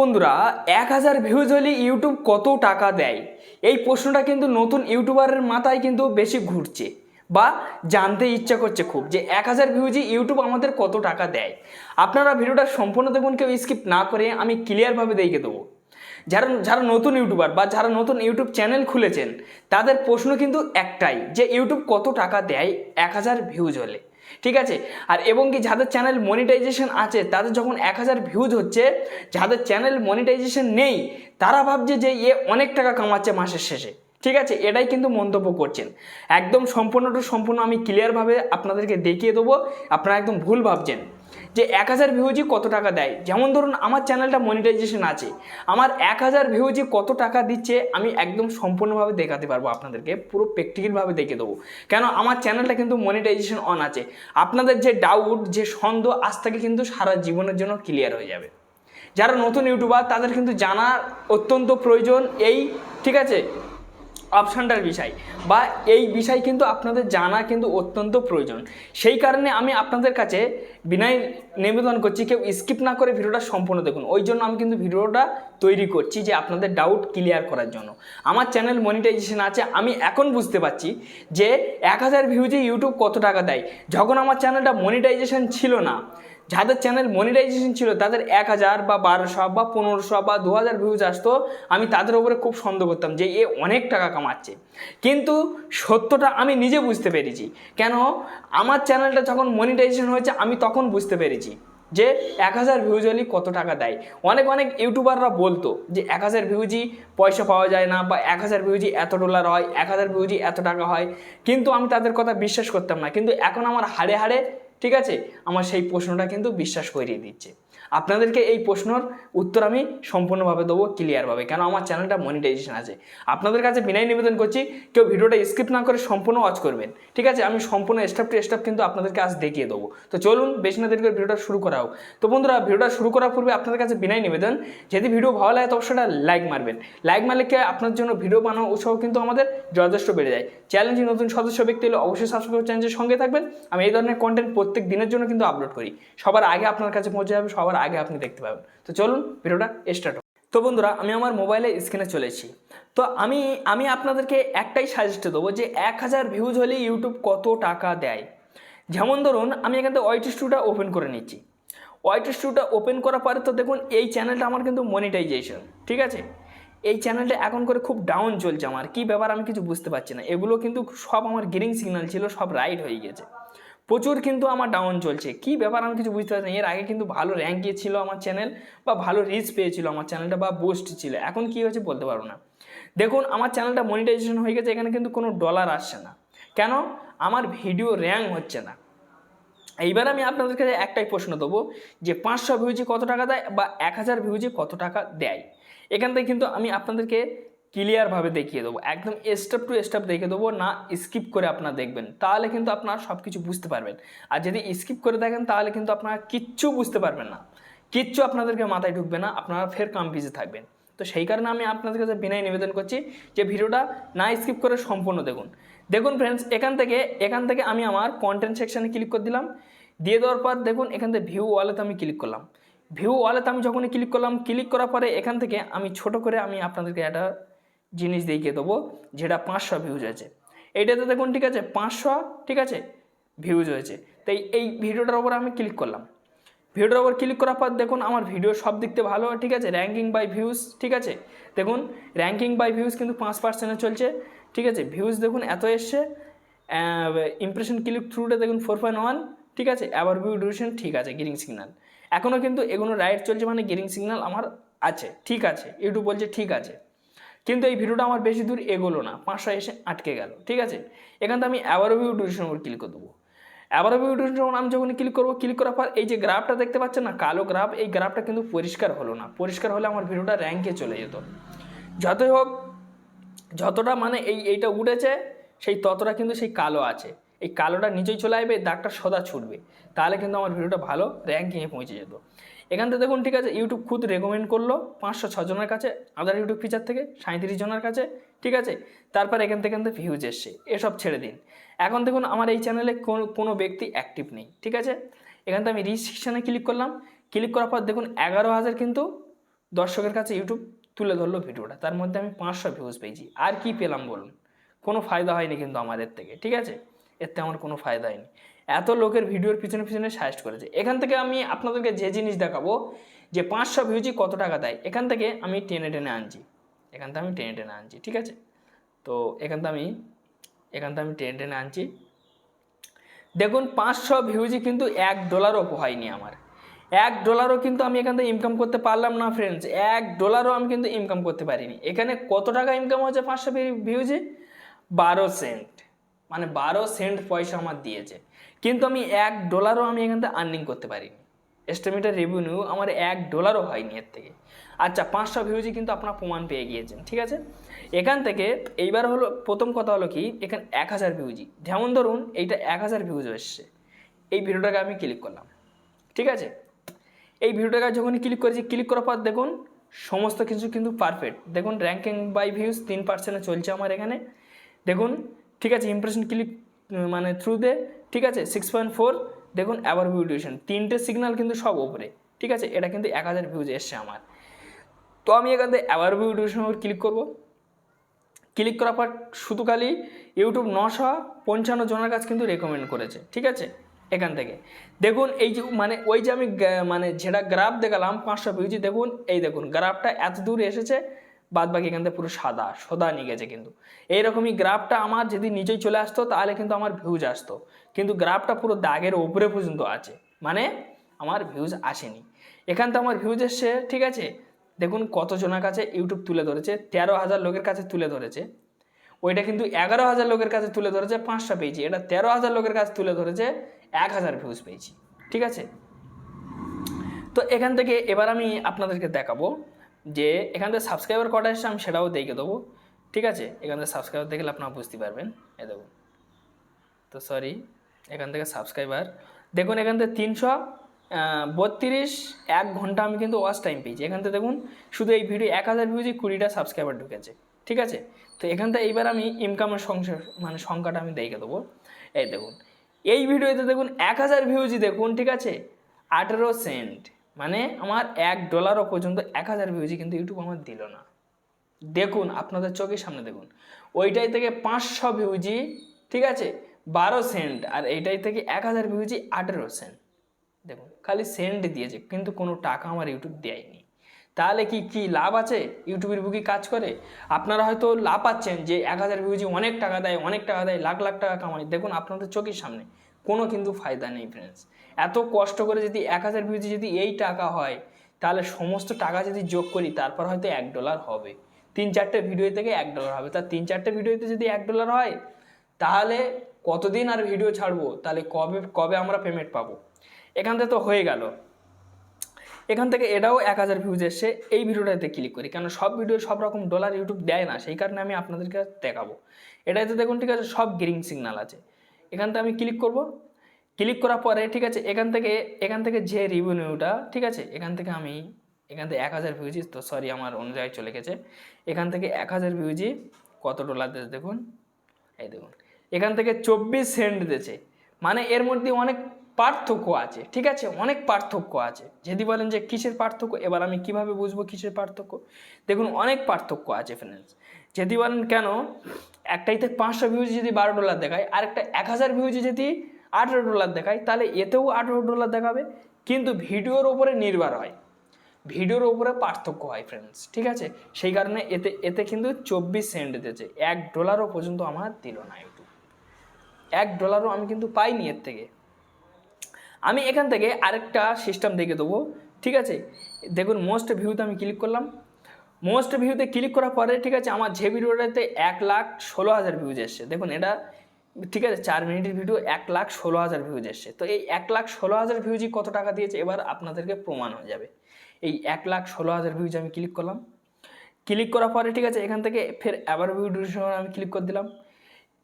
বন্ধুরা, এক হাজার ভিউজ হলে ইউটিউব কত টাকা দেয়? এই প্রশ্নটা কিন্তু নতুন ইউটিউবারের মাথায় কিন্তু বেশি ঘুরছে বা জানতে ইচ্ছা করছে খুব যে এক হাজার ভিউজে ইউটিউব আমাদের কত টাকা দেয়। আপনারা ভিডিওটা সম্পূর্ণ দেখুন, কেউ স্কিপ না করে আমি ক্লিয়ারভাবে দেখে দেবো। যারা যারা নতুন ইউটিউবার বা যারা নতুন ইউটিউব চ্যানেল খুলেছেন, তাদের প্রশ্ন কিন্তু একটাই যে ইউটিউব কত টাকা দেয় এক হাজার ভিউজ হলে? ঠিক আছে? আর এবং কি যাদের চ্যানেল মনিটাইজেশন আছে, তাদের যখন এক হাজার ভিউজ হচ্ছে, যাদের চ্যানেল মনিটাইজেশন নেই, তারা ভাবছে যে এ অনেক টাকা কামাচ্ছে মাসের শেষে। ঠিক আছে? এটাই কিন্তু মন্তব্য করছেন। একদম সম্পূর্ণটা সম্পূর্ণ আমি ক্লিয়ারভাবে আপনাদেরকে দেখিয়ে দেবো। আপনারা একদম ভুল ভাবছেন। যে এক হাজার ভিউজি কত টাকা দেয়? যেমন ধরুন আমার চ্যানেলটা মনিটাইজেশন আছে। আমার এক হাজার ভিউজি কত টাকা দিচ্ছে, আমি একদম সম্পূর্ণভাবে দেখাতে পারব আপনাদেরকে, পুরো প্র্যাকটিক্যালভাবে দেখে দেবো। কেন? আমার চ্যানেলটা কিন্তু মনিটাইজেশন অন আছে। আপনাদের যে ডাউট যে সন্দেহ, আজ থেকে কিন্তু সারা জীবনের জন্য ক্লিয়ার হয়ে যাবে। যারা নতুন ইউটিউবার তাদের কিন্তু জানার অত্যন্ত প্রয়োজন এই, ঠিক আছে? অপশানটার বিষয় বা এই বিষয় কিন্তু আপনাদের জানা কিন্তু অত্যন্ত প্রয়োজন। সেই কারণে আমি আপনাদের কাছে বিনয় নিবেদন করছি, কেউ স্কিপ না করে ভিডিওটা সম্পূর্ণ দেখুন। ওই জন্য আমি কিন্তু ভিডিওটা তৈরি করছি যে আপনাদের ডাউট ক্লিয়ার করার জন্য। আমার চ্যানেল মনিটাইজেশন আছে, আমি এখন বুঝতে পারছি যে এক হাজার ভিউজে ইউটিউব কত টাকা দেয়। যখন আমার চ্যানেলটা মনিটাইজেশন ছিল না যাদের চ্যানেল মনিটাইজেশন ছিল, তাদের এক হাজার বা বারোশো বা পনেরোশো বা দু হাজার ভিউজ আসতো, আমি তাদের উপরে খুব সন্দেহ করতাম যে এ অনেক টাকা কামাচ্ছে। কিন্তু সত্যটা আমি নিজে বুঝতে পেরেছি। কেন? আমার চ্যানেলটা যখন মনিটাইজেশন হয়েছে, আমি তখন বুঝতে পেরেছি যে এক হাজার ভিউজ হলে কত টাকা দেয়। অনেক অনেক ইউটিউবাররা বলতো যে এক হাজার ভিউজি পয়সা পাওয়া যায় না বা এক হাজার ভিউজি এত ডলার হয়, এক হাজার ভিউজি এত টাকা হয়। কিন্তু আমি তাদের কথা বিশ্বাস করতাম না। কিন্তু এখন আমার হাড়ে হাড়ে ঠিক আছে? আমার সেই প্রশ্নটা কিন্তু বিশ্বাস করিয়ে দিচ্ছে। আপনাদেরকে এই প্রশ্নর উত্তর আমি সম্পূর্ণভাবে দেবো ক্লিয়ারভাবে কেন আমার চ্যানেলটা মনিটাইজেশন আছে? আপনাদের কাছে বিনয় নিবেদন করছি, কেউ ভিডিওটা স্কিপ না করে সম্পূর্ণ ওয়াচ করবেন। ঠিক আছে? আমি সম্পূর্ণ স্টেপ টু স্টেপ কিন্তু আপনাদেরকে আজ দেখিয়ে দেবো। তো চলুন, বেশি না দেরি করে ভিডিওটা শুরু করা হোক। তো বন্ধুরা, ভিডিওটা শুরু করার পূর্বে আপনাদের কাছে বিনয় নিবেদন, যদি ভিডিও ভালো লাগে তো অবশ্যই লাইক মারবেন। লাইক মারলে কি আপনার জন্য ভিডিও বানানো উৎসাহ কিন্তু আমাদের যথেষ্ট বেড়ে যায়। চ্যালেঞ্জে নতুন সদস্য, ব্যক্তি হলে অবশ্যই সাবস্ক্রাইব চ্যানেলের সঙ্গে থাকবেন। আমি এই ধরনের কন্টেন্ট প্রত্যেক দিনের জন্য কিন্তু আপলোড করি। সবার আগে আপনার কাছে পৌঁছে যাবে, সবার আগে আপনি দেখতে পাবেন। তো চলুন ভিডিওটা স্টার্ট তো বন্ধুরা, আমি আমার মোবাইলে স্ক্রিনে চলেছি তো আমি আমি আপনাদেরকে একটাই সাজেস্ট দেবো যে এক হাজার ভিউজ হলে ইউটিউব কত টাকা দেয়? যেমন ধরুন, আমি এখান থেকে ওয়াইটি স্টুটা ওপেন করে নিচ্ছি। ওয়াইটি স্টুটা ওপেন করার পরে তো দেখুন, এই চ্যানেলটা আমার কিন্তু মনিটাইজেশন ঠিক আছে? এই চ্যানেলটা এখন করে খুব ডাউন চলছে আমার। কী ব্যাপার আমি কিছু বুঝতে পারছি না। এগুলো কিন্তু সব আমার গ্রিন সিগন্যাল ছিল, সব রাইট হয়ে গেছে। প্রচুর কিন্তু আমার ডাউন চলছে। কী ব্যাপার আমি কিছু বুঝতে পারছি এর আগে কিন্তু ভালো র্যাঙ্ক ছিল আমার চ্যানেল বা ভালো রিচ পেয়েছিল আমার চ্যানেলটা বা বুস্ট ছিল। এখন কী হয়েছে বলতে পারব না। দেখুন, আমার চ্যানেলটা মনিটাইজেশন হয়ে গেছে, এখানে কিন্তু কোনো ডলার আসছে না। কেন? আমার ভিডিও র্যাঙ্ক হচ্ছে না। এইবার আমি আপনাদের কাছে একটাই প্রশ্ন দেবো যে পাঁচশো ভিউজে কত টাকা দেয় বা এক হাজার ভিউজে কত টাকা দেয়? এখান থেকে কিন্তু আমি আপনাদেরকে ক্লিয়ারভাবে দেখিয়ে দেবো। একদম স্টেপ টু স্টেপ দেখে দেবো, না স্কিপ করে আপনারা দেখবেন। তাহলে কিন্তু আপনারা সব কিছু বুঝতে পারবেন। আর যদি স্কিপ করে দেখেন, তাহলে কিন্তু আপনারা কিচ্ছু বুঝতে পারবেন না। কিচ্ছু আপনাদেরকে মাথায় ঢুকবে না, আপনারা ফের কনফিউজে থাকবেন। তো সেই কারণে আমি আপনাদের কাছে বিনয় নিবেদন করছি যে ভিডিওটা না স্কিপ করে সম্পূর্ণ দেখুন। দেখুন ফ্রেন্ডস এখান থেকে এখান থেকে আমি আমার কন্টেন্ট সেকশানে ক্লিক করে দিলাম। দিয়ে দেওয়ার পর দেখুন, এখান থেকে ভিউ ওয়ালেতে আমি ক্লিক করলাম। ভিউ ওয়ালেতে আমি যখনই ক্লিক করলাম ক্লিক করার পরে এখান থেকে আমি ছোট করে আমি আপনাদেরকে একটা জিনিস দেখিয়ে দেবো, যেটা পাঁচশো ভিউজ আছে এইটাতে দেখুন, ঠিক আছে, পাঁচশো, ঠিক আছে ভিউজ হয়েছে। তাই এই ভিডিওটার ওপর আমি ক্লিক করলাম। ভিডিওটার ওপর ক্লিক করার পর দেখুন, আমার ভিডিও সব দেখতে ভালো, ঠিক আছে র্যাঙ্কিং বাই ভিউজ ঠিক আছে। দেখুন র্যাঙ্কিং বাই ভিউজ কিন্তু পাঁচ পার্সেন্টে চলছে, ঠিক আছে। ভিউজ দেখুন, এত এসছে। ইমপ্রেশন ক্লিক থ্রুটা দেখুন ফোর পয়েন্ট ওয়ান ঠিক আছে অ্যাভার ভিউ ডিউরেশন ঠিক আছে গ্রিন সিগন্যাল এখনও কিন্তু এগুলো রাইট চলছে মানে গ্রিন সিগন্যাল আমার আছে, ঠিক আছে ইউটিউব বলছে ঠিক আছে। কিন্তু এই ভিডিওটা আমার বেশি দূর এগোলো না পাঁচশো এসে আটকে গেল, ঠিক আছে? এখান থেকে আমি অ্যাবার ভিউ ডিউরেশন ক্লিক করে দেবো। অ্যাবার ভিউ ডিউরেশন আমি যখন ক্লিক করব ক্লিক করার পর এই যে গ্রাফটা দেখতে পাচ্ছেন না, কালো গ্রাফ এই গ্রাফটা কিন্তু পরিষ্কার হলো না। পরিষ্কার হলে আমার ভিডিওটা র্যাঙ্কে চলে যেত। যতই হোক, যতটা মানে এই, এইটা উঠেছে, সেই ততটা কিন্তু সেই কালো আছে। এই কালোটা নিচেই চলে আসবে, দাগটা সদা ছুটবে। তাহলে কিন্তু আমার ভিডিওটা ভালো র্যাঙ্কিংয়ে পৌঁছে যেত। এখান থেকে দেখুন, ঠিক আছে ইউটিউব খুদ রেকমেন্ড করল পাঁচশো ছজনের কাছে আদার ইউটিউব ফিচার থেকে সাঁত্রিশ জনের কাছে, ঠিক আছে? তারপর এখান থেকে এখান থেকে ভিউজ এসছে, এসব ছেড়ে দিন। এখন দেখুন, আমার এই চ্যানেলে কোনো কোনো ব্যক্তি অ্যাক্টিভ নেই, ঠিক আছে? এখান থেকে আমি রিস্ট্রিকশানে ক্লিক করলাম ক্লিক করার পর দেখুন, এগারো হাজার কিন্তু দর্শকের কাছে ইউটিউব তুলে ধরলো ভিডিওটা, তার মধ্যে আমি পাঁচশো ভিউজ পেয়েছি। আর কি পেলাম বলুন? কোনো ফায়দা হয়নি কিন্তু আমাদের থেকে, ঠিক আছে? এতে আমার কোনো ফায়দা হয়নি এত লোকের ভিডিওর পিছনে পিছনে সাজেস্ট করেছে। এখান থেকে আমি আপনাদেরকে যে জিনিস দেখাবো, যে পাঁচশো ভিউজি কত টাকা দেয়, এখান থেকে আমি টেনে টেনে আনছি। এখান থেকে আমি টেনে টেনে আনছি, ঠিক আছে? তো এখান থেকে আমি, এখান থেকে আমি টেনে টেনে আনছি। দেখুন, পাঁচশো ভিউজি কিন্তু এক ডলারও হয়নি আমার। এক ডলারও কিন্তু আমি এখান থেকে ইনকাম করতে পারলাম না ফ্রেন্ডস এক ডলারও আমি কিন্তু ইনকাম করতে পারিনি। এখানে কত টাকা ইনকাম হচ্ছে পাঁচশো ভিউজে বারো সেন্ট মানে বারো সেন্ট পয়সা আমার দিয়েছে। কিন্তু আমি এক ডলারও আমি এখান থেকে আর্নিং করতে পারিনি। এস্টিমেটেড রেভিনিউ আমার এক ডলারও হয়নি এর থেকে। আচ্ছা পাঁচটা ভিউজই কিন্তু আপনার প্রমাণ পেয়ে গিয়েছেন, ঠিক আছে? এখান থেকে এইবার হলো, প্রথম কথা হলো কি, এখানে এক হাজার ভিউজি যেমন ধরুন, এইটা এক হাজার ভিউজ এসছে। এই ভিডিওটাকে আমি ক্লিক করলাম, ঠিক আছে? এই ভিডিওটাকে যখন ক্লিক করেছি ক্লিক করার পর দেখুন, সমস্ত কিছু কিন্তু পারফেক্ট দেখুন র্যাঙ্কিং বাই ভিউজ তিন পার্সেন্টে চলছে আমার এখানে। দেখুন, ঠিক আছে ইমপ্রেশন ক্লিক মানে থ্রুতে ঠিক আছে? সিক্স পয়েন্ট ফোর দেখুন অ্যাভার ভিউ ডিউরেশন তিনটে সিগনাল কিন্তু সব ওপরে ঠিক আছে? এটা কিন্তু এক হাজার ভিউজ এসছে আমার। তো আমি এখান থেকে অ্যাভার ভিউ ডিউরেশন উপর ক্লিক করব। ক্লিক করার পর শুধু খালি ইউটিউব নশো পঞ্চান্ন জনের কাছে কিন্তু রেকমেন্ড করেছে, ঠিক আছে? এখান থেকে। দেখুন, এই যে মানে ওই যে আমি মানে যেটা গ্রাফ দেখালাম, পাঁচশো ভিউজি দেখুন, এই দেখুন গ্রাফটা এত দূর এসেছে বাদ বাকি এখান থেকে পুরো সাদা, সোদা নিয়ে গেছে কিন্তু। এইরকমই গ্রাফটা আমার যদি নিচেই চলে আসতো, তাহলে কিন্তু আমার ভিউজ আসতো। কিন্তু গ্রাফটা পুরো দাগের ওপরে পর্যন্ত আছে। মানে আমার ভিউজ আসেনি। এখান থেকে আমার ভিউজ এসছে, ঠিক আছে? দেখুন কতজনের কাছে ইউটিউব তুলে ধরেছে, তেরো হাজার লোকের কাছে তুলে ধরেছে। ওইটা কিন্তু এগারো হাজার লোকের কাছে তুলে ধরেছে, পাঁচটা পেয়েছি। এটা তেরো হাজার লোকের কাছে তুলে ধরেছে, এক হাজার ভিউজ পেয়েছি। ঠিক আছে? তো এখান থেকে এবার আমি আপনাদেরকে দেখাবো যে এখান থেকে সাবস্ক্রাইবার কটা এসেছে আমি সেটাও দেখে দেবো। ঠিক আছে? এখান থেকে সাবস্ক্রাইবার দেখলে আপনারা বুঝতে পারবেন। এ দেখুন তো সরি এখান থেকে সাবস্ক্রাইবার দেখুন, এখান থেকে তিনশো বত্রিশ, এক ঘণ্টা আমি কিন্তু ওয়াচ টাইম পেয়েছি। এখান থেকে দেখুন, শুধু এই ভিডিও এক হাজার ভিউজে কুড়িটা সাবস্ক্রাইবার ঢুকেছে। ঠিক আছে? তো এখান থেকে এইবার আমি ইনকামের সংসার মানে সংখ্যাটা আমি দেখে দেবো। এই দেখুন। এই ভিডিওতে দেখুন, এক হাজার ভিউজই দেখুন, ঠিক আছে? আঠেরো সেন্ট মানে আমার এক ডলারও পর্যন্ত এক হাজার ভিউজই কিন্তু ইউটিউব আমার দিল না। দেখুন, আপনাদের চোখের সামনে দেখুন। ওইটাই থেকে পাঁচশো ভিউজি ঠিক আছে, বারো সেন্ট আর এইটাই থেকে এক হাজার ভিউজি আঠেরো সেন্ট দেখুন, খালি সেন্ট দিয়েছে, কিন্তু কোনো টাকা আমার ইউটিউব দেয়নি। তাহলে কি কি লাভ আছে? ইউটিউবের বুকি কাজ করে? আপনারা হয়তো লাভ পাচ্ছেন যে এক হাজার ভিউজি অনেক টাকা দেয়, অনেক টাকা দেয়, লাখ লাখ টাকা কামায়। দেখুন, আপনাদের চোখের সামনে। কোনো কিন্তু ফায়দা নেই ফ্রেন্ডস এত কষ্ট করে যদি এক হাজার ভিউতে যদি এই টাকা হয়, তাহলে সমস্ত টাকা যদি যোগ করি, তারপর হয়তো এক ডলার হবে। তিন চারটে ভিডিও থেকে এক ডলার হবে। তা তিন চারটে ভিডিওতে যদি এক ডলার হয়, তাহলে কতদিন আর ভিডিও ছাড়বো? তাহলে কবে কবে আমরা পেমেন্ট পাবো? এখান থেকে তো হয়ে গেল। এখান থেকে এটাও এক হাজার ভিউজ এসছে। এই ভিডিওটাতে ক্লিক করি। কেন সব ভিডিও সব রকম ডলার ইউটিউব দেয় না। সেই কারণে আমি আপনাদেরকে দেখাবো। এটাতে দেখুন, ঠিক আছে, সব গ্রিন সিগনাল আছে। এখান থেকে আমি ক্লিক করব। ক্লিক করার পরে, ঠিক আছে, এখান থেকে এখান থেকে যে রিভিনিউটা ঠিক আছে, এখান থেকে আমি, এখান থেকে এক হাজার ভিউজি তো সরি আমার অন্য জায়গায় চলে গেছে। এখান থেকে এক হাজার ভিউজি কত ডলার দিয়েছে দেখুন? এই দেখুন, এখান থেকে চব্বিশ সেন্ট দিয়েছে। মানে এর মধ্যে অনেক পার্থক্য আছে, ঠিক আছে, অনেক পার্থক্য আছে। যদি বলেন যে কিসের পার্থক্য, এবার আমি কীভাবে বুঝব কিসের পার্থক্য? দেখুন, অনেক পার্থক্য আছে ফ্রেন্ডস যদি বলেন কেন একটাইতে পাঁচশো ভিউজ যদি বারো ডলার দেখায় আর একটা এক হাজার ভিউজ যদি আঠেরো ডলার দেখায়, তাহলে এতেও আঠেরো ডলার দেখাবে, কিন্তু ভিডিওর ওপরে নির্ভর হয়। ভিডিওর ওপরে পার্থক্য হয় ফ্রেন্ডস ঠিক আছে? সেই কারণে এতে এতে কিন্তু চব্বিশ সেন্ট দিয়েছে। এক ডলারও পর্যন্ত আমার দিল না ইউটিউব এক ডলারও আমি কিন্তু পাইনি এর থেকে। আমি এখান থেকে আরেকটা সিস্টেম দেখে দেবো, ঠিক আছে? দেখুন মোস্ট ভিউতে আমি ক্লিক করলাম। মোস্ট ভিউতে ক্লিক করার পরে, ঠিক আছে, আমার যে ভিডিওটাতে এক লাখ ষোলো হাজার ভিউজ এসছে। দেখুন, এটা, ঠিক আছে, চার মিনিটের ভিডিও এক লাখ ষোলো হাজার ভিউজ এসছে। তো এই এক লাখ ষোলো হাজার ভিউজই কত টাকা দিয়েছে? এবার আপনাদেরকে প্রমাণ হয়ে যাবে। এই এক লাখ ষোলো হাজার ভিউজ আমি ক্লিক করলাম। ক্লিক করার পরে, ঠিক আছে, এখান থেকে ফের আবার ভিউ ডিউরেশন আমি ক্লিক করে দিলাম।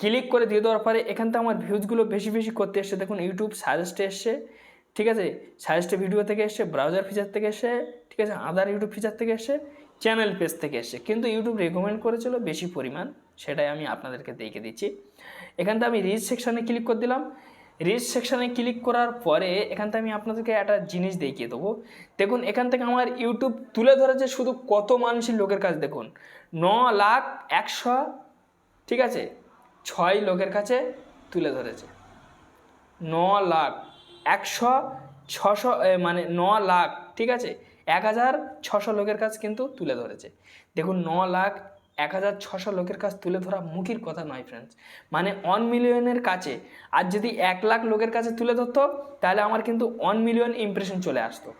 ক্লিক করে দিয়ে দেওয়ার পরে, এখান থেকে আমার ভিউজগুলো বেশি বেশি করতে এসছে। দেখুন ইউটিউব সাজেস্টে এসছে, ঠিক আছে সাজেস্টে ভিডিও থেকে এসছে ব্রাউজার ফিচার থেকে এসে ঠিক আছে আদার ইউটিউব ফিচার থেকে এসে চ্যানেল পেজ থেকে এসছে। কিন্তু ইউটিউব রেকমেন্ড করেছিল বেশি পরিমাণ, সেটাই আমি আপনাদেরকে দেখে দিচ্ছি। এখান থেকে আমি রিচ সেকশানে ক্লিক করে দিলাম। রিচ সেকশানে ক্লিক করার পরে এখান থেকে আমি আপনাদেরকে একটা জিনিস দেখিয়ে দেবো। দেখুন, এখান থেকে আমার ইউটিউব তুলে ধরেছে শুধু কত মানুষের লোকের কাছে। দেখুন ন লাখ একশো, ঠিক আছে, ছয় লোকের কাছে তুলে ধরেছে। ন লাখ একশো, ছশো মানে ন লাখ, ঠিক আছে এক হাজার ছশো লোকের কাছ কিন্তু তুলে ধরেছে। দেখুন, ন লাখ এক হাজার ছশো লোকের কাছ তুলে ধরা মুখির কথা নয় ফ্রেন্ডস মানে ওয়ান মিলিয়নের কাছে, আর যদি এক লাখ লোকের কাছে তুলে ধরতো, তাহলে আমার কিন্তু ওয়ান মিলিয়ন ইমপ্রেশন চলে আসতো।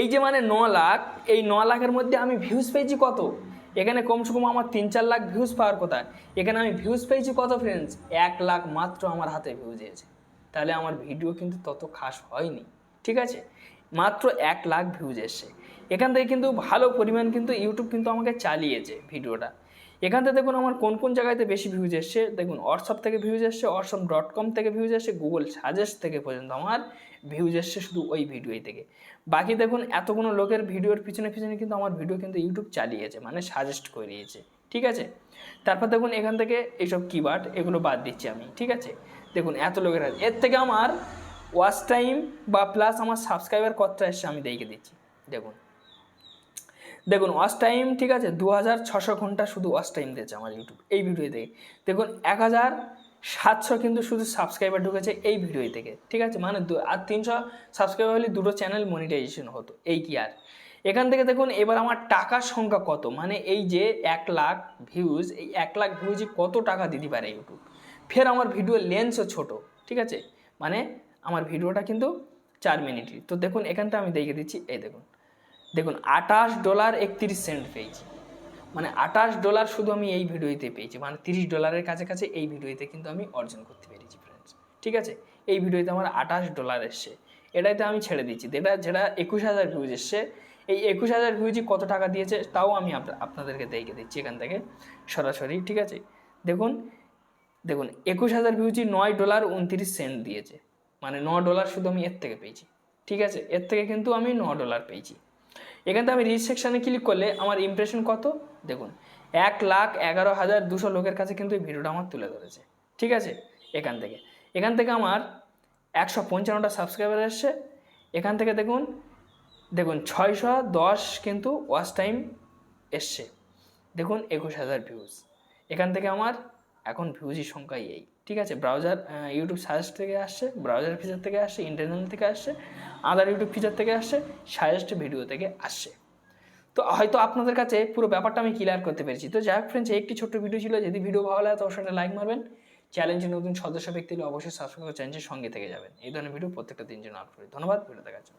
এই যে মানে ন লাখ, এই ন লাখের মধ্যে আমি ভিউজ পেয়েছি কত? এখানে কমসে কম আমার তিন চার লাখ ভিউজ পাওয়ার কথা। এখানে আমি ভিউজ পেয়েছি কত ফ্রেন্ডস এক লাখ মাত্র আমার হাতে ভিউজ এসেছে। তাহলে আমার ভিডিও কিন্তু তত খাস হয়নি, ঠিক আছে? মাত্র এক লাখ ভিউজ এসছে। এখান থেকে কিন্তু ভালো পরিমাণ কিন্তু ইউটিউব কিন্তু আমাকে চালিয়েছে ভিডিওটা। এখান থেকে দেখুন আমার কোন কোন জায়গাতে বেশি ভিউজ এসছে। দেখুন হোয়াটসঅ্যাপ থেকে ভিউজ এসছে হোয়াটসঅ্যাপ ডট কম থেকে ভিউজ এসছে গুগল সাজেস্ট থেকে পর্যন্ত আমার ভিউজ এসছে শুধু ওই ভিডিও থেকে। বাকি দেখুন এতগুলো লোকের ভিডিওর পিছনে পিছনে কিন্তু আমার ভিডিও কিন্তু ইউটিউব চালিয়েছে মানে সাজেস্ট করিয়েছে, ঠিক আছে? তারপর দেখুন এখান থেকে এইসব কিওয়ার্ড এগুলো বাদ দিচ্ছি আমি, ঠিক আছে? দেখুন এত লোকের, এর থেকে আমার ওয়াচ টাইম বা প্লাস আমার সাবস্ক্রাইবার কতটা এসছে আমি দেখে দিচ্ছি। দেখুন। দেখুন, ওয়াচ টাইম, ঠিক আছে দু হাজার ছশো ঘণ্টা শুধু ওয়াচ টাইম দিয়েছে আমার ইউটিউব এই ভিডিও থেকে দেখুন এক হাজার সাতশো কিন্তু শুধু সাবস্ক্রাইবার ঢুকেছে এই ভিডিও থেকে, ঠিক আছে? মানে আর তিনশো সাবস্ক্রাইবার হলে দুটো চ্যানেল মনিটাইজেশন হতো, এই কি আর? এখান থেকে দেখুন, এবার আমার টাকার সংখ্যা কত? মানে এই যে এক লাখ ভিউজ এই এক লাখ ভিউজে কত টাকা দিতে পারে ইউটিউব ফের আমার ভিডিও লেন্সও ছোট, ঠিক আছে? মানে আমার ভিডিওটা কিন্তু চার মিনিটই। তো দেখুন, এখানটা আমি দেখে দিচ্ছি। এই দেখুন। দেখুন, আঠাশ ডলার একত্রিশ সেন্ট পেয়েছি। মানে আঠাশ ডলার শুধু আমি এই ভিডিওতে পেয়েছি। মানে তিরিশ ডলারের কাছাকাছি এই ভিডিওতে কিন্তু আমি অর্জন করতে পেরেছি ফ্রেন্ডস ঠিক আছে? এই ভিডিওতে আমার আঠাশ ডলার এসছে। এটাতে আমি ছেড়ে দিচ্ছি। যেটা যেটা একুশ হাজার ভিউজ এসছে, এই একুশ হাজার ভিউজই কত টাকা দিয়েছে, তাও আমি আপ- আপনাদেরকে দেখে দিচ্ছি এখান থেকে সরাসরি। ঠিক আছে? দেখুন দেখুন, একুশ হাজার ভিউজি নয় ডলার উনত্রিশ সেন্ট দিয়েছে। মানে ন ডলার শুধু আমি এর থেকে পেয়েছি। ঠিক আছে? এর থেকে কিন্তু আমি ন ডলার পেয়েছি। এখান থেকে আমি রিচ সেকশানে ক্লিক করলে আমার ইমপ্রেশন কত? দেখুন, এক লাখ এগারো হাজার দুশো লোকের কাছে কিন্তু এই ভিডিওটা আমার তুলে ধরেছে। ঠিক আছে? এখান থেকে। এখান থেকে আমার একশো পঞ্চান্নটা সাবস্ক্রাইবার এসছে। এখান থেকে দেখুন দেখুন ছয়শো দশ কিন্তু ওয়াচ টাইম এসছে। দেখুন একুশ হাজার ভিউজ এখান থেকে আমার এখন ভিউজের সংখ্যাই এই। ঠিক আছে ব্রাউজার ইউটিউব সাজেস্ট থেকে আসছে ব্রাউজার ফিচার থেকে আসছে ইন্টারনেট থেকে আসছে আদার ইউটিউব ফিচার থেকে আসছে সাজেস্ট ভিডিও থেকে আসছে। তো হয়তো আপনাদের কাছে পুরো ব্যাপারটা আমি ক্লিয়ার করতে পেরেছি। তো যাই হোক ফ্রেন্ডস একটি ছোট্ট ভিডিও ছিল। যদি ভিডিও ভালো লাগে, তো অবশ্যই লাইক মারবেন। চ্যালেঞ্জে নতুন সদস্য ব্যক্তি হলে অবশ্যই সাবস্ক্রাইব করে চ্যানেলের সঙ্গে থেকে যাবেন। এই ধরনের ভিডিও প্রত্যেকটা দিন জন্য আপলোড করি। ধন্যবাদ ভিডিও দেখার জন্য।